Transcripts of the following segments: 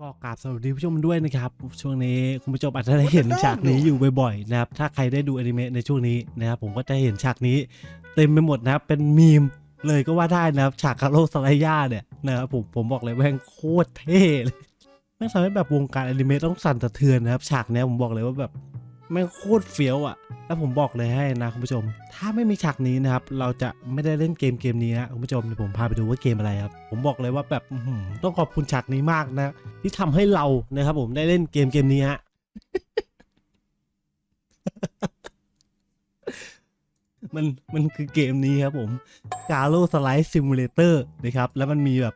ก็กราบสวัสดีผู้ชมด้วยนะครับ ช่วงนี้คุณผู้ชมอาจจะได้เห็นฉากนี้อยู่บ่อยๆนะครับ ถ้าใครได้ดูอนิเมะในช่วงนี้นะครับผมก็จะเห็นฉากนี้เต็มไปหมดนะครับเป็นมีมเลยก็ว่าได้นะครับฉากคาร์โลสไลย่าเนี่ยนะครับผมผมบอกเลยแม่งโคตรเท่เลยแม่งทำให้แบบวงการอนิเมะต้องสั่นสะเทือนนะครับ ฉากเนี้ยผมบอกเลยว่าแบบ แม่โคตรเฟี้ยวอะ แล้วผมบอกเลยให้นะคุณผู้ชม ถ้าไม่มีฉากนี้นะครับ เราจะไม่ได้เล่นเกมเกมนี้นะคุณผู้ชมเดี๋ยวผมพาไปดูว่าเกมอะไรครับ ผมบอกเลยว่าแบบต้องขอบคุณฉากนี้มากนะ ที่ทำให้เรานะครับ ผมได้เล่นเกมเกมนี้ฮะมันมันคือเกมนี้ครับผม g a r o Slide Simulator นะครับ แล้วมันมีแบบ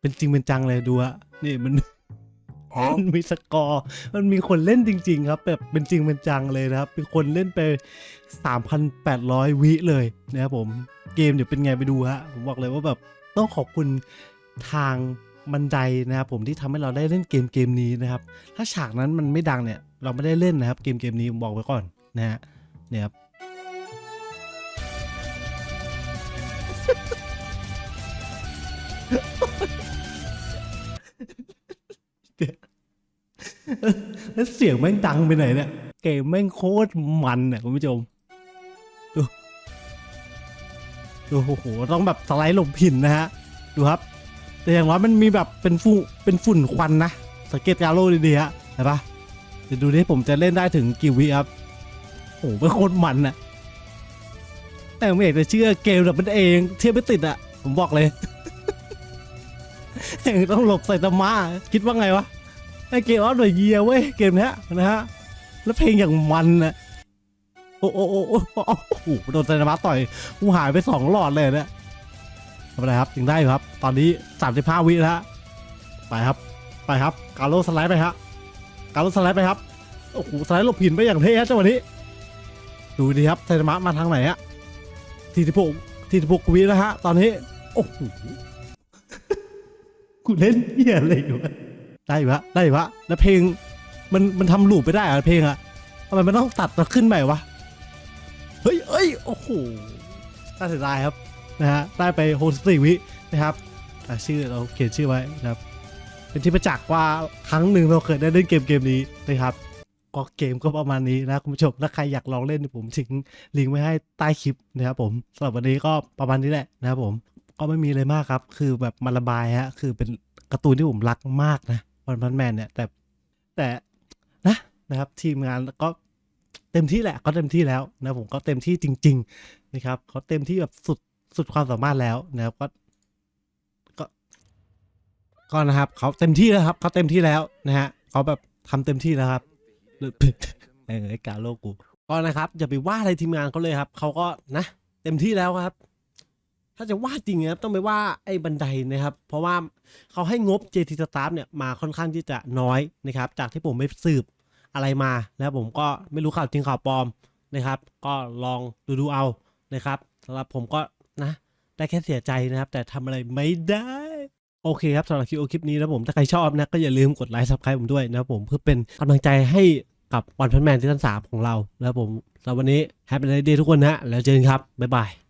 เป็นจริงเป็นจังเลยดูอะนี่มัน มันมีสกอร์ มันมีคนเล่นจริง ๆ ครับ แบบเป็นจริงเป็นจังเลยนะครับ เป็นคนเล่นไป 3,800 วิเลยนะครับผม เกมเดี๋ยวเป็นไงไปดูฮะ ผมบอกเลยว่าแบบต้องขอบคุณทางบันไดนะครับผมที่ทำให้เราได้เล่นเกมเกมนี้นะครับ ถ้าฉากนั้นมันไม่ดังเนี่ย เราไม่ได้เล่นนะครับ เกมเกมนี้ผมบอกไว้ก่อนนะฮะเนี่ยครับ แล้วเสียงแม่งดังไปไหนเนี่ย เกมแม่งโคตรมันอะคุณผู้ชมดูดูโอ้โหต้องแบบสไลด์หลบหินนะฮะ ดูครับ แต่อย่างน้อยมันมีแบบเป็นฝุ่นเป็นฝุ่นควันนะสังเกตการโลดีๆฮะเห็นปะเดี๋ยวดูดิผมจะเล่นได้ถึงกี่วิครับโอ้โหเป็นโคตรมันอะแต่ไม่อยากจะเชื่อเกมแบบมันเองเทียบไม่ติดอะผมบอกเลยต้องหลบใส่ตะมาคิดว่าไงวะ ไอเกมออฟเดอะเยียเว้ยเกมนี้นะฮะแล้วเพลงอย่างมันนะโอ้โอ้โอ้โอ้โหโดนไซนามะต่อยกูหายไปสองหลอดเลยเนี่ยทำอะไรครับยังได้ครับ ตอนนี้สามสิบห้าวิแล้วฮะไปครับ ไปครับ กาโลสไลด์ไปฮะกาโลสไลด์ไปครับโอ้โหสไลด์หลบหินไปอย่างเท่ฮะจังหวะนี้ ดูดีครับไซนามะมาทางไหนฮะทีสิบหกทีสิบหกวิแล้วฮะ ตอนนี้โอ้โหกูเล่นเหี้ยอะไรอยู่ ได้อยู่ฮะได้อยู่ฮะแล้วเพลงมันมันทำลูปไปได้เหรอะเพลงอะทำไมมันต้องตัดแล้วขึ้นใหม่วะ เฮ้ยเอ้ย โอ้โห น่าเสียดายครับนะฮะ ได้ไปโฮสติวินะครับชื่อเราเขียนชื่อไว้นะครับ เป็นที่ประจักษ์ว่าครั้งหนึ่งเราเคยได้เล่นเกมเกมนี้นะครับ ก็เกมก็ประมาณนี้นะคุณผู้ชม ถ้าใครอยากลองเล่นผมทิ้งลิงก์ไว้ให้ใต้คลิปนะครับผมสำหรับวันนี้ก็ประมาณนี้แหละนะครับผม ก็ไม่มีอะไรมากครับ คือแบบมาระบายฮะ คือเป็นการ์ตูนที่ผมรักมากนะ วันพันแมนเนี่ย แต่แต่นะนะครับ ทีมงานก็เต็มที่แหละก็เต็มที่แล้วนะผมก็เต็มที่จริง ๆ นะครับเขาเต็มที่แบบสุดสุดความสามารถแล้วนะครับก็ก็ก็นะครับเขาเต็มที่แล้วครับเขาเต็มที่แล้วนะฮะเขาแบบทำเต็มที่แล้วครับหรือเออไอ้กาโลกูก็นะครับอย่าไปว่าอะไรทีมงานเขาเลยครับเขาก็นะ เต็มที่แล้วครับ ถ้าจะว่าจริงนะครับต้องไปว่าไอ้บันไดนะครับ เพราะว่าเขาให้งบ JT Staff เนี่ยมาค่อนข้างที่จะน้อยนะครับ จากที่ผมไปสืบอะไรมาแล้วผมก็ไม่รู้ข่าวจริงข่าวปลอมนะครับ ก็ลองดูดูเอานะครับสำหรับผมก็นะได้แค่เสียใจนะครับ แต่ทำอะไรไม่ได้โอเคครับสำหรับคลิปคลิปนี้นะผมถ้าใครชอบนะก็อย่าลืมกดไลค์ซับสไครต์ผมด้วยนะผมเพื่อเป็นกำลังใจให้กับวันพันแมนซีซั่นสามของเรานะครับผมสำหรับวันนี้แฮปปี้เดย์ทุกคนนะแล้วเจอกันครับ บ๊ายบาย